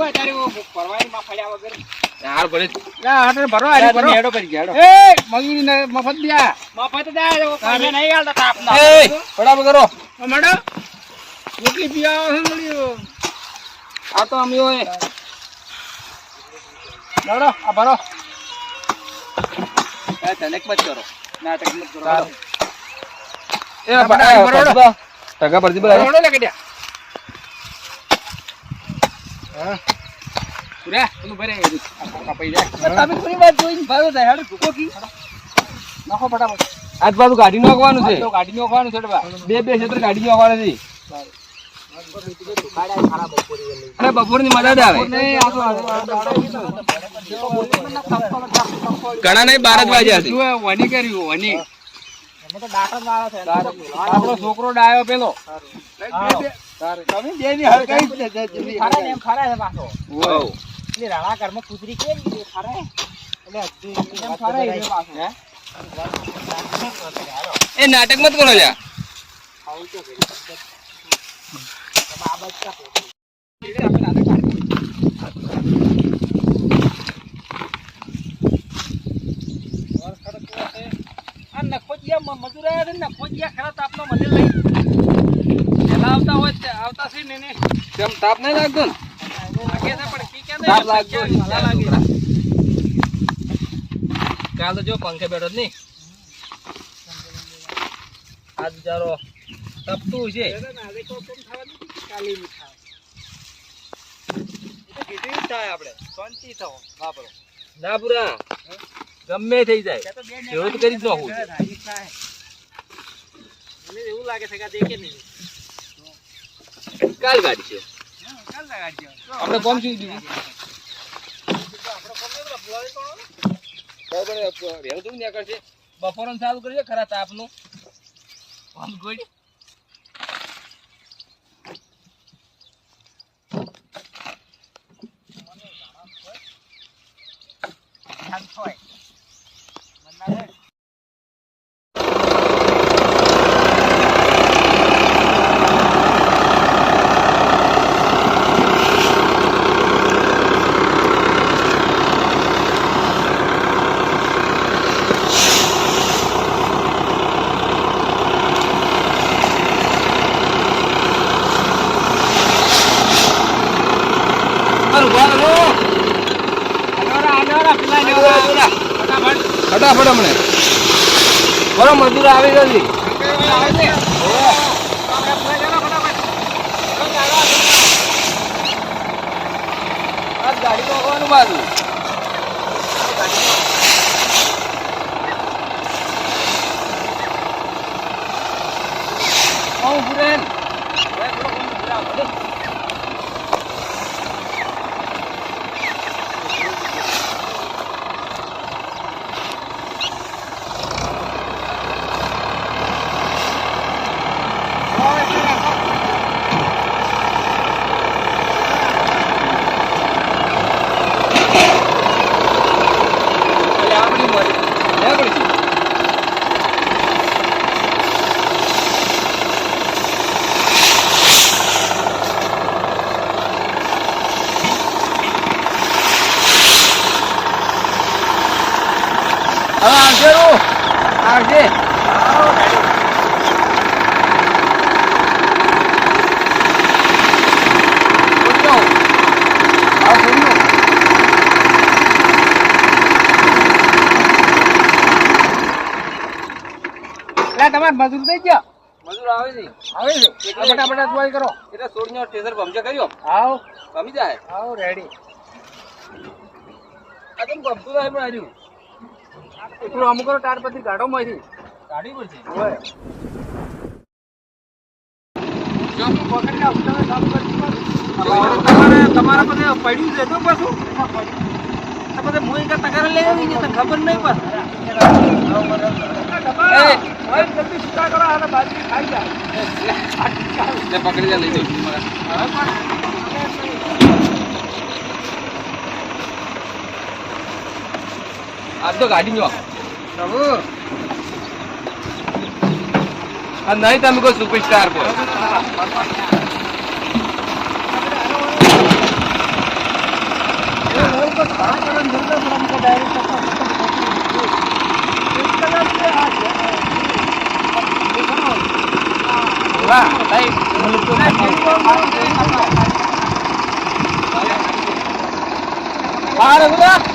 હોય તારે પરવાની માં ફળ્યા વગર. હાર લા હાટે ભરો આરી ભરો. હેડો કરી ગયા એ મજૂરી ને મફત દ્યા મફત દે પૈસા નહીં આલતા તાપના. એ ફટાફટ કરો. મેડમ રોટલી પીવા છે આ તો અમે હોય. લડો આ ભરો. એ તનેક મત કરો. નાટક મત કરો. એ આ બા- બધા આ બરોડા. પ્રતિભા. ટકા પરથી બરાબર. લગડ્યા હા પૂરા તું ભરે કપાઈ જાય. તમે થોડી વાત જોઈને ભાવે જાય હેડો ઝૂકો કી. નાખો ફટાફટ. આજ બાજુ ગાડી નાખવાનું છે. ગાડી નો છે બે. બે ક્ષેત્ર ગાડી નાખવાનું છે. બપોર બપોરની મજા જ આવે. ઘણા નહીં બાર જ વાગ્યા છે. વની કર્યું વની. છોકરો ડાયો પેલો. તમે બે ની હરકાઈ જ છે, હરકાઈ. હોવ. એમ ખરાય છે પાછો. એ નાટક મત કરો લ્યા. આ નખોજિયા મજૂર આવ્યા છે ને, નખોજિયા ખરા આપનો મને લઈ આવતા હોય આવતા છે ને એને તાપ નહીં લાગતો ને? લાગે છે પણ કી ક્યાં તાપ લાગતો ક્યાં હોય ભાલા લાગે. કાલ તો જો પંખે બેઠો જ નહીં. આજ બિચારો તપતું છે. આપણે. શાંતિ થવો. વાપરો. ના પૂરા. ગમે થઈ જાય. એવું તો કરી જ એવું લાગે છે કે દેખે નહીં. કાલ ગાડી છે ગાડી. આપણે કોમ શું દીધું? બરાબર તું કરશે બપોરનું ચાલુ કરશે ખરા તાપનું ગોળી ધ્યાન હોય. મન ના રહે. હારું ભાગ લો આગળ આગળ આગળ, પેલા લેવા, બોલા. ફટાફટ. હમણે. બરો મજૂર આવી જલ્દી ગાડી તો આવવાનું બાજુ ફુરેન એટલે આપણી મરી હે પડી હવે આવશે રો આવશે બોલો. આવ બોલો. એટલે તમારે મજૂર થઈ ગયા? મજૂર આવે છે આવે છે? ફટાફટ દવાઈ કરો. એટલે સોળનો ટેઝર ભમજે કર્યો. આવો. કમી જાય. આવો રેડી આ તો ગમતું પણ હાર્યું એટલું અમુક ટાર પછી ગાડો માંથી કાઢવી પડશે હોય. હું તમારે પાસે પડ્યું છે તો પાછું? મુઈ તગારે લઈ આવી તને ખબર નહીં પાછું પકડી લઈ જઉં છું આજ તો ગાડી જો. આ નહીં તમે કોઈ સુપરસ્ટાર કો direct કપાસ ખતમ થતું નથી.